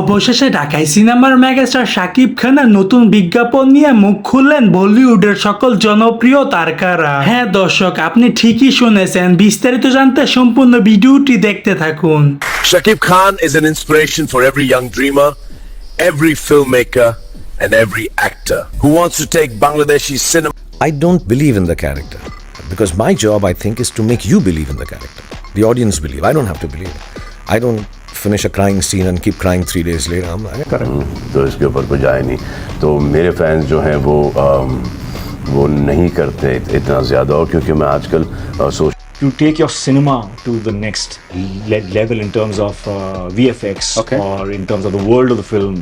অবশেষে ঢাকায় সিনেমার মেগাস্টার শাকিব খানের নতুন বিজ্ঞাপন নিয়ে মুখ খুললেন বলিউডের সকল জনপ্রিয় তারকারা। হ্যাঁ দর্শক আপনি ঠিকই শুনেছেন। বিস্তারিত জানতে সম্পূর্ণ ভিডিওটি দেখতে থাকুন। Shakib Khan is an inspiration for every young dreamer every film maker and every actor who wants to take Bangladeshi cinema I don't believe in the because my job, I think, is to make you believe in the character. The audience believe. I don't have to believe. I don't finish a crying scene and keep crying three days later. I'm like, तो इसके ऊपर कुछ आए नहीं तो मेरे fans जो हैं वो अम, वो नहीं करते इतना ज़्यादा और क्योंकि मैं आजकल सोच to take your cinema to the next le- level in terms of uh, VFX or in terms of the world of the film.